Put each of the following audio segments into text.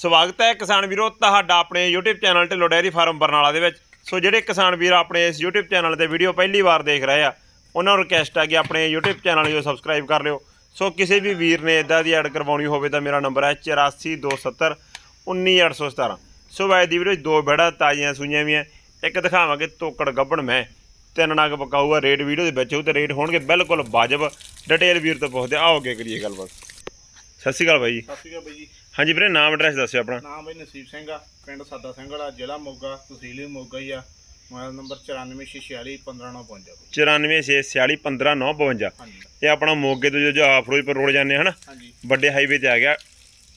ਸਵਾਗਤ ਹੈ ਕਿਸਾਨ ਵੀਰੋ ਤੁਹਾਡਾ ਆਪਣੇ YouTube channel Dhillon dairy farm Barnala ਦੇ ਵਿੱਚ। ਸੋ ਜਿਹੜੇ ਕਿਸਾਨ ਵੀਰ ਆਪਣੇ ਇਸ YouTube ਚੈਨਲ ਤੇ ਵੀਡੀਓ ਪਹਿਲੀ ਵਾਰ ਦੇਖ ਰਹੇ ਆ, ਉਹਨਾਂ ਨੂੰ ਰਿਕਵੈਸਟ ਆ ਕਿ ਆਪਣੇ YouTube ਚੈਨਲ ਨੂੰ ਸਬਸਕ੍ਰਾਈਬ ਕਰ ਲਿਓ। ਸੋ ਕਿਸੇ ਵੀ ਵੀਰ ਨੇ ਇਦਾਂ ਦੀ ਐਡ ਕਰਵਾਉਣੀ ਹੋਵੇ ਤਾਂ ਮੇਰਾ ਨੰਬਰ ਹੈ 8427 19817 ਸੋ ਵਾਏ ਦੀ ਵੀਡੀਓ 'ਚ ਦੋ ਬੜਾ ਤਾਜ਼ੀਆਂ ਸੂਈਆਂ ਵੀ ਆ। ਇੱਕ ਦਿਖਾਵਾਂਗੇ ਤੋਕੜ ਗੱਬਣ ਮੈਂ। ਤਿੰਨ ਨਗ ਪਕਾਊਗਾ ਰੇਟ ਵੀਡੀਓ ਦੇ ਵਿੱਚ ਉਹ ਤੇ ਰੇਟ ਹੋਣਗੇ ਬਿਲਕੁਲ ਵਾਜਬ। ਡਿਟੇਲ ਵੀਰ ਤੋਂ ਪੁੱਛਦੇ ਆਓਗੇ ਕਰੀਏ ਗੱਲਬਾਤ। ਸਤਿ ਸ਼੍ਰੀ ਅਕਾਲ ਬਾਈ ਜੀ। ਸਤਿ ਸ਼੍ਰੀ ਅਕਾਲ ਬਾਈ ਜੀ। ਹਾਂਜੀ ਵੀਰੇ ਨਾਮ ਐਡਰੈਸ ਦੱਸਿਓ ਆਪਣਾ। ਨਾਮ ਬਾਈ ਨਸੀਬ ਸਿੰਘ ਆ ਪਿੰਡ ਸਾਦਾ ਸਿੰਘ ਵਾਲਾ ਜ਼ਿਲ੍ਹਾ ਮੋਗਾ ਤਹਿਸੀਲ ਮੋਗਾ ਹੀ ਆ। ਮੋਬਾਈਲ ਨੰਬਰ 9446415952 9464415952 ਹਾਂਜੀ। ਇਹ ਆਪਣਾ ਮੋਗੇ ਤੋਂ ਜੋ ਫਿਰੋਜ਼ਪੁਰ ਰੋਡ ਜਾਂਦੇ ਹਨ ਹਾਂਜੀ। ਵੱਡੇ ਹਾਈਵੇ ਤੇ ਆ ਗਿਆ।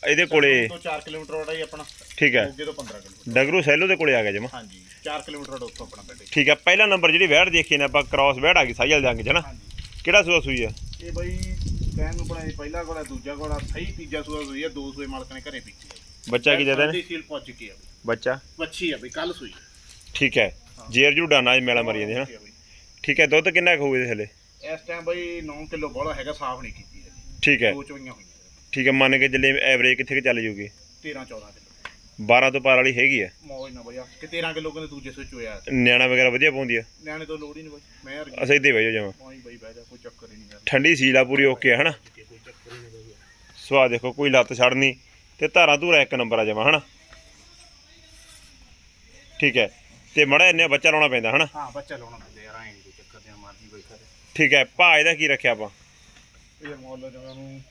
ਇਹਦੇ ਕੋਲੇ ਤੋਂ 4 ਕਿਲੋਮੀਟਰ ਰੋਡ ਜੀ ਆਪਣਾ। ਠੀਕ ਹੈ। ਮੋਗੇ ਤੋਂ 15 ਕਿਲੋਮੀਟਰ। ਡਗਰੂ ਸੈਲੋ ਦੇ ਕੋਲੇ ਆ ਗਿਆ ਜਮਾ। ਹਾਂਜੀ। 4 ਕਿਲੋਮੀਟਰ ਰੋਡ ਉੱਥੋਂ ਆਪਣਾ ਪਿੰਡ ਠੀਕ ਹੈ ਪਹਿਲਾ ਨੰਬਰ ਜਿਹੜੀ ਵੈੜ ਦੇਖੀ ਨੇ ਆਪਾਂ ਕ੍ਰਾਸ ਵੈੜ ਆ ਗਈ ਸਾਈਲ ਨਾ ਹਾਂਜੀ। ਕਿਹੜਾ ਸੂਆ ਸੂਈ ਆ? ਇਹ ਬਾਈ ਕਹਿਣ ਨੂੰ ਬਣਾਈ ਪਹਿਲਾ ਕੋਲਾ ਦੂਜਾ ਕੋਲਾ ਸਹੀ ਤੀਜਾ ਸੂਆ ਸੂਈ ਆ ਦੋ ਸੂਏ ਮਾਲਕ ਨੇ ਘਰੇ ਪੀਤੀ ਬੱਚਾ ਕੀ ਦੇਦਾ ਨੇ ਸੀਲ ਕੇ ਆ ਬਈ। ਬੱਚਾ? ਵੱਛੀ ਆ ਬਈ ਕੱਲ ਸੂਈ ਠੀਕ ਹੈ। ਜੇਰ ਜੂ ਡਾਨਾ ਮੇਲਾ ਮਰੀ ਜਾਂਦੀ ਹੈ ਨਾ ਵੱਛੀ ਆ ਬਈ। ਠੀਕ ਹੈ ਦੁੱਧ ਕਿੰਨਾ ਹੋਊ ਇਹਦੇ ਥੱਲੇ? ਇਸ ਟਾਈਮ ਬਾਈ 9 ਕਿਲੋ ਬੋਲਾ ਹੈਗਾ ਸਾਫ਼ ਨਹੀਂ ਕੀਤੀ ਹੈ ਠੀਕ ਹੈ। ਦੋ ਚੋਈਆਂ ਹੋਈਆਂ। ਠੀਕ ਹੈ ਮੰਨ ਕੇ ਚੱਲੇ ਐਵਰੇਜ ਕਿੱਥੇ ਕੁ ਚੱਲ ਜੂਗੀ? 13 14 ਕਿਲੋ। 12 ਤੋਂ ਪਾਰ ਵਾਲੀ ਹੈਗੀ ਆ। ਮੌਜ ਨਾ ਬਈਆ ਕਿ 13 ਕਿਲੋ ਕਹਿੰਦੇ ਦੂਜੇ ਸੋਚ ਹੋਇਆ ਨਿਆਣਾ ਵਗੈਰਾ ਵਧੀਆ ਪਾਉਂਦੀ ਆ। ਨਿਆਣੇ ਤੋਂ ਲੋੜ ਹੀ ਨਹੀਂ ਬਾਈ। ਮੈਂ ਯਾਰ ਅਸੀਂ ਇੱਥੇ ਬਹਿ ਜਮਾ। ਪਾਈ ਬਾਈ ਬਹਿ ਜਾ ਕੋਈ ਚੱਕਰ ਹੀ ਨਹੀਂ ਯਾਰ। ਠੰਡੀ ਸੀਲ ਆ ਪੂਰੀ ਓਕੇ ਆ ਹਨਾ? ਕੋਈ ਚੱਕਰ ਹੀ ਨਹੀਂ ਬਾਈ ਸਵਾਦ ਦੇਖੋ ਕੋਈ ਲੱਤ ਛੜਨੀ ਤੇ ਧਾਰਾ ਧੂਰਾ ਇੱਕ ਨੰਬਰ ਆ ਜਮਾ ਹਨਾ? ਠੀਕ ਹੈ। ਤੇ ਮੜਾ ਇੰਨੇ ਬੱਚਾ ਲਾਉਣਾ ਪੈਂਦਾ ਹਨਾ? ਹਾਂ ਬੱਚਾ ਲਾਉਣਾ ਪੈਂਦਾ ਯਾਰ ਐਂ ਕੋਈ ਚੱਕਰ ਤੇ ਮਰਜ਼ੀ ਬਾਈ ਕਰੇ ਠੀਕ ਹੈ ਭਾ ਇਹਦਾ ਕੀ ਰੱਖਿਆ ਆਪਾਂ? ਇਹ ਮੁੱਲ ਜਿਵੇਂ ਨੂੰ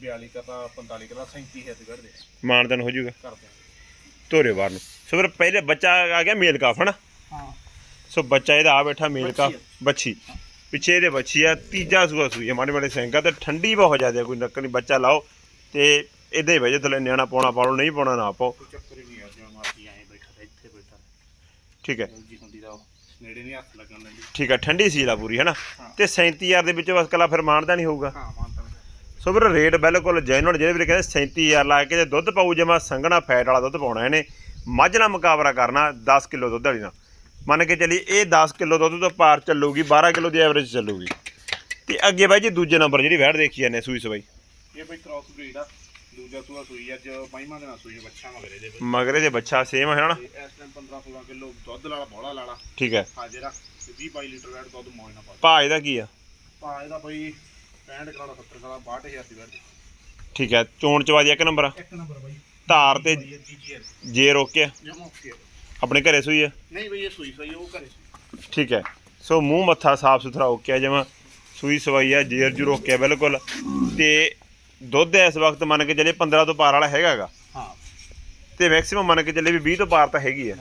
42 ਕਰਦਾ 45 ਕਰਦਾ 37 ਹੈ ਤੇ ਕਰਦੇ ਮਾਨਦਨ ਹੋ ਜਾਊਗਾ। ਕਰਦੇ ਧੋਰੇ ਬਾਹਰ ਨੂੰ। ਸੋ ਫਿਰ ਪਹਿਲੇ ਬੱਚਾ ਆ ਗਿਆ ਮੇਲ ਕਾਫ ਹਨਾ? ਹਾਂ। ਸੋ ਬੱਚਾ ਇਹਦਾ ਆ ਬੈਠਾ ਮੇਲ ਕਾਫ ਬੱਚੀ। ਪਿੱਛੇ ਇਹਦੇ ਬੱਚੀ ਆ ਤੀਜਾ ਸੂਆ ਸੂਈ ਆ ਮਾੜੇ ਮਾੜੇ ਸੈਂਗਾ ਤੇ ਠੰਡੀ ਬਹੁਤ ਜ਼ਿਆਦਾ ਆ, ਕੋਈ ਨੱਕ ਨਹੀਂ ਬੱਚਾ ਲਾਓ। ਤੇ ਇਦਾਂ ਹੀ ਵਜੇ ਥਲੇ ਨਿਆਣਾ ਪਾਉਣਾ ਪਾਉਣਾ ਨਹੀਂ ਪਾਉਣਾ ਨਾ ਪਾਓ। ਚੱਕਰ ਹੀ ਨਹੀਂ ਯਾਰ ਜਿਵੇਂ ਮਰਜ਼ੀ ਐਂ ਬੈਠਾ ਤੇ ਇੱਥੇ ਬੈਠਾ ਠੀਕ ਹੈ। ਜੀ ਹੁੰਦੀ ਦਾ ਉਹ ਨੇੜੇ ਨਹੀਂ ਹੱਥ ਲੱਗਣ ਦਿੰਦੀ। ਠੀਕ ਹੈ ਠੰਡੀ ਸੀਲ ਆ ਪੂਰੀ ਹਾਂ। ਤੇ 37000 ਦੇ ਵਿੱਚੋਂ ਬਸ ਕਲਾ ਫਿਰ ਮਾਨਦਾ ਨਹੀਂ ਹੋਊਗਾ। ਹਾਂ ਸੋ ਵੀਰ ਰੇਟ ਬਿਲਕੁਲ ਜੈਨੂਨ ਜਿਹੜੇ ਵੀਰੇ ਕਹਿੰਦੇ 37000 ਲਾ ਕੇ ਜੇ ਦੁੱਧ ਪਾਊ ਜਮਾ ਸੰਘਣਾ ਫੈਟ ਵਾਲਾ ਦੁੱਧ ਪਾਉਣਾ ਇਹਨੇ ਮੱਝ ਨਾਲ ਮੁਕਾਬਲਾ ਕਰਨਾ 10 ਕਿਲੋ ਦੁੱਧ ਵਾਲੀ ਨਾਲ। ਮੰਨ ਕੇ ਚੱਲੀ ਇਹ 10 ਕਿਲੋ ਦੁੱਧ ਤੋਂ ਪਾਰ ਚੱਲੂਗੀ 12 ਕਿਲੋ ਦੀ ਐਵਰੇਜ ਚੱਲੂਗੀ। ਤੇ ਅੱਗੇ ਬਾਈ ਜੀ ਦੂਜੇ ਨੰਬਰ ਜਿਹੜੀ ਵੈੜ ਦੇਖੀ ਜਾਂਦੇ ਸੂਈ ਸਵਾਈ। ਇਹ ਬਈ ਕ੍ਰਾਸ ਬਰੀਡ ਆ ਦੂਜਾ ਸੂਆ ਸੂਈ ਅੱਜ ਪਾਈਮਾਂ ਦੇ ਨਾਲ ਸੂਈ ਬੱਚਾ ਮਗਰੇ ਦੇ ਮਗਰੇ ਦੇ ਬੱਚਾ ਸੇਮ ਹੈ ਨਾ? ਇਸ ਟਾਈਮ 15 16 ਕਿਲੋ ਦੁੱਧ ਲਾਲਾ ਬੋਲਾ ਲਾਲਾ। ਠੀਕ ਹੈ। ਹਾਜ਼ਰ ਆ। ਤੇ 20 22 ਲੀਟਰ ਵੈਟ ਦੁੱਧ ਪਾ ਕੀ ਆ? ਬਈ 65 ਕਰਾਲਾ 70 ਕਰਾਲਾ 62000 ਦੀ ਵੈਟ ਠੀਕ ਹੈ ਚੋਣ ਚਵਾਦੀ ਇੱਕ ਨੰਬਰ? ਆ ਇੱਕ ਨੰਬਰ ਬਈ। ਧਾਰ ਤੇ ਜੇ ਰੋਕਿਆ। ਜਮਾ ਓਕੇ ਆਪਣੇ ਘਰੇ ਸੂਈ ਆ? ਨਹੀਂ ਬਈ ਇਹ ਸੂਈ ਸੂਈ ਉਹ ਘਰੇ। ਸੂਈ। ਠੀਕ ਹੈ ਸੋ ਮੂੰਹ ਮੱਥਾ ਸਾਫ਼ ਸੁਥਰਾ ਓਕਿਆ ਜਮਾ। ਸੂਈ ਸਵਾਈ ਆ ਜੇਰ ਜੂ ਰੋਕਿਆ ਬਿਲਕੁਲ। ਤੇ ਦੁੱਧ ਇਸ ਵਕਤ ਮੰਨ ਕੇ ਚੱਲੇ 15 ਤੋਂ ਪਾਰ ਵਾਲਾ ਹੈਗਾਗਾ ਹਾਂ। ਤੇ ਮੈਕਸਿਮਮ ਮੰਨ ਕੇ ਚੱਲੇ ਵੀ 20 ਤੋਂ ਪਾਰ ਤਾਂ ਹੈਗੀ ਆ।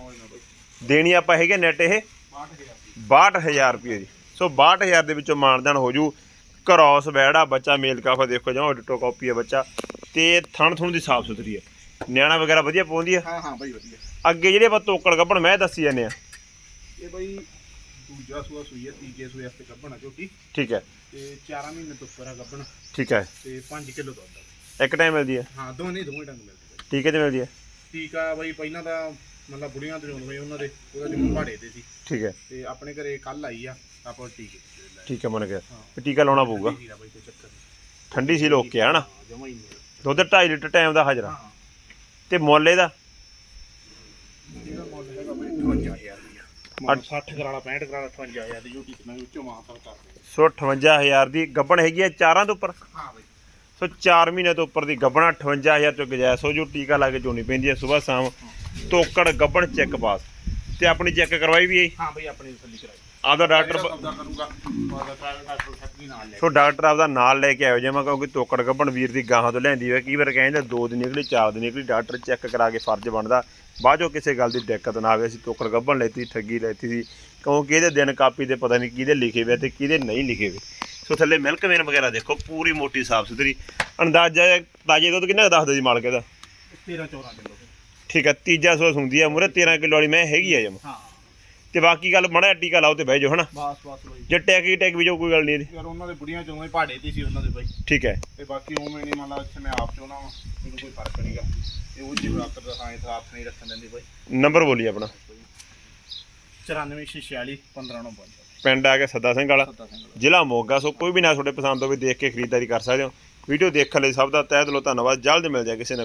ਦੇਣੀ ਆਪਾਂ ਹੈਗੇ ਨੈਟ ਇਹ। 62000 ਦੀ। 62000 ਰੁਪਏ ਦੀ। ਸੋ 62000 ਦੇ ਵਿੱਚੋਂ ਮਾਨਦਾਨ ਹੋ ਜੂ। ਕਰੋਸ ਬੈੜਾ ਬੱਚਾ ਮੇਲ ਕਾਫਾ ਦੇਖੋ ਜਮਾ ਡਿਟੋ ਕਾਪੀ ਆ ਬੱਚਾ ਤੇ ਥਣ ਥੁਣ ਦੀ ਸਾਫ਼ ਸੁਥਰੀ ਹੈ। ਨਿਆਣਾ ਵਗੈਰਾ ਵਧੀਆ ਪਾਉਂਦੀ ਆ ਹਾਂ ਹਾਂ ਬਈ ਵਧੀਆ। ਅੱਗੇ ਜਿਹੜੇ ਆਪਾਂ ਤੋਕੜ ਗੱਬਣ ਮੈਂ ਦੱਸੀ ਜਾਂਦੇ ਆ ਇਹ ਬਈ ਦੂਜਾ ਸੂਆ ਸੂਈ ਹੈ ਤੀਜੇ ਸੂਏ ਵਾਸਤੇ ਗੱਭਣਾ ਝੋਟੀ ਠੀਕ ਹੈ। ਤੇ 4 ਮਹੀਨੇ ਤੋਂ ਉੱਪਰ ਆ ਗੱਭਣਾ ਠੀਕ ਹੈ। ਤੇ 5 ਕਿਲੋ ਦੁੱਧ ਆ। ਇੱਕ ਟਾਈਮ ਮਿਲਦੀ ਹੈ? ਹਾਂ ਦੋਨੇ ਦੋਵੇਂ ਡੰਗ ਮਿਲਦੇ ਬਈ। ਟੀਕੇ ਤੇ ਮਿਲਦੀ ਹੈ? ਠੀਕ ਆ ਬਈ ਪਹਿਲਾਂ ਤਾਂ ਮਤਲਬ ਬੁੜੀਆਂ ਤੋਂ ਹੋਏ ਉਹਨਾਂ ਦੇ ਉਹਦਾ ਜਿਵੇਂ ਭਾੜੇ ਤੇ ਸੀ। ਠੀਕ ਹੈ। ਤੇ ਆਪਣੇ ਘਰੇ ਕੱਲ ਆਈ ਆ ਆਪਾਂ ਟੀਕੇ ਠੀਕ ਹੈ ਮੰਨ ਗਿਆ ਟੀਕਾ ਲਾਉਣਾ ਪਊਗਾ। ਬਈ ਕੋਈ ਚੱਕਰ ਨਹੀਂ। ਠੰਡੀ ਸੀ ਲੋਕੇ ਹਨਾ ਜਮਾ ਹੀ ਨਹੀਂ ਦੁੱਧ 2.5 ਲੀਟਰ ਟਾਈਮ ਦਾ ਹਾਜ਼ਰਾ। ਹਾਂ ਤੇ ਮੁੱਲ ਇਹਦਾ? ਇਹਦਾ ਮੁੱਲ ਹੈਗਾ ਬਈ 58000 ਦੀ 60 ਕਰਾਲਾ 65 ਕਰਾਲਾ 58000 ਦੀ ਝੋਟੀ ਤੇ ਮੈਂ ਵਿੱਚੋਂ ਮਾਫਰ ਕਰ ਦੇ ਸੋ 58000 ਦੀ ਗੱਬਣ ਹੈਗੀ ਹੈ ਚਾਰਾਂ ਤੋਂ ਉੱਪਰ? ਹਾਂ ਬਈ। ਸੋ 4 ਮਹੀਨੇ ਤੋਂ ਉੱਪਰ ਦੀ ਗੱਬਣਾ 58000 ਤੋਂ ਗਜਾਇ ਸੋ ਜੋ ਟੀਕਾ ਲਾ ਕੇ ਚੋਣੀ ਪੈਂਦੀ ਹੈ ਸਵੇਰ ਸ਼ਾਮ। ਤੋਕੜ ਗੱਬਣ ਚੈੱਕ ਪਾਸ। ਤੇ ਆਪਣੀ ਚੈੱਕ ਕਰਵਾਈ ਵੀ ਹੈ ਹਾਂ ਬਈ ਆਪਣੀ ਤਸੱਲੀ ਕਰਾਈ। ਆਪਦਾ ਡਾਕਟਰ ਬ- ਸੌਦਾ ਕਰੂਗਾ। ਉਹਦਾ ਪ੍ਰਾਈਵੇਟ ਡਾਕਟਰ ਸੱਤੀ ਨਾਲ ਲੈ ਸੋ ਡਾਕਟਰ ਆਪਦਾ ਨਾਲ ਲੈ ਕੇ ਆਇਓ ਜਿਵੇਂ ਕਿਉਂਕਿ ਤੋਕੜ ਗੱਬਣ ਵੀਰ ਦੀ ਗਾਹਾਂ ਤੋਂ ਲੈਂਦੀ ਹੋਏ ਕਈ ਵਾਰ ਕਹਿੰਦੇ ਦੋ ਦਿਨ ਨਿਕਲੀ ਚਾਰ ਦਿਨ ਨਿਕਲੀ ਡਾਕਟਰ ਚੈੱਕ ਕਰਾ ਕੇ ਫਰਜ਼ ਬਣਦਾ। ਬਾਅਦੋਂ ਕਿਸੇ ਗੱਲ ਦੀ ਦਿੱਕਤ ਨਾ ਆਵੇ ਅਸੀਂ ਤੋਕੜ ਗੱਬਣ ਲੈਤੀ ਠੱਗੀ ਲੈਤੀ ਸੀ। ਕਿਉਂਕਿ ਇਹਦੇ ਦਿਨ ਕਾਪੀ ਤੇ ਪਤਾ ਨਹੀਂ ਕਿਹਦੇ ਲਿਖੇ ਹੋਏ ਤੇ ਕਿਹਦੇ ਨਹੀਂ ਲਿਖੇ ਹੋਏ ਸੋ ਥੱਲੇ ਮਿਲਕ ਵੇਨ ਵਗੈਰਾ ਦੇਖੋ ਪੂਰੀ ਮੋਟੀ ਸਾਫ਼ ਸੁਥਰੀ। ਅੰਦਾਜ਼ਾ ਹੈ ਤਾਜੇ ਦੁੱਧ ਕਿੰਨਾ ਦੱਸਦਾ ਜੀ ਮਾਲਕ ਇਹਦਾ? 13 14 ਕਿਲੋ। ਠੀਕ ਹੈ ਤੀਜਾ ਸੋਸ ਹੁੰਦੀ ਆ ਮੂਰੇ 13 ਕਿਲੋ ਵਾਲੀ ਮੈਂ ਹੈਗੀ ਆ ਜਮ। ਹਾਂ। ਤੇ ਬਾਕੀ ਗੱਲ ਮੜਾ ਟੀਕਾ ਲਾਓ ਤੇ ਬਹਿ ਜਾਓ ਹਨਾ? ਬਾਸ ਬਾਸ ਬਈ। ਜੇ ਟੈਕ ਹੀ ਟੈਕ ਵੀ ਜੋ ਕੋਈ ਗੱਲ ਨਹੀਂ ਇਹਦੀ। ਯਾਰ ਉਹਨਾਂ ਦੇ ਬੁੜੀਆਂ ਚੋਂ ਹੀ ਭਾੜੇ ਤੇ ਸੀ ਉਹਨਾਂ ਦੇ ਬਈ। ਠੀਕ ਹੈ। ਤੇ ਬਾਕੀ ਉਵੇਂ ਨਹੀਂ ਮੰਨ ਲਾ ਇੱਥੇ ਮੈਂ ਆਪ ਚੋਣਾ ਵਾ ਮੈਨੂੰ ਕੋਈ ਫ਼ਰਕ ਨਹੀਂਗਾ ਇਹ ਉਹ ਡਾਕਟਰ ਦਾ ਸਾਇੰਸ ਹੱਥ ਨਹੀਂ ਰੱਖਣ ਦਿੰਦੀ ਬਈ। ਨੰਬਰ ਬੋਲੀ ਆਪਣਾ। 9446 1595 ਪਿੰਡ ਆ ਕੇ ਸੱਦਾ ਸਿੰਘ ਵਾਲਾ। ਸਿੰਘ ਜ਼ਿਲ੍ਹਾ ਮੋਗਾ ਸੋ ਕੋਈ ਵੀ ਨਾ ਤੁਹਾਡੇ ਪਸੰਦ ਹੋਵੇ ਦੇਖ ਕੇ ਖਰੀਦਦਾਰੀ ਕਰ ਸਕਦੇ ਹੋ। ਵੀਡੀਓ ਦੇਖਣ ਲਈ ਸਭ ਦਾ ਤਹਿ ਦਿਲੋਂ ਧੰਨਵਾਦ। ਜਲਦ ਮਿਲ ਜਾਏ ਕਿਸੇ ਨਵੀਂ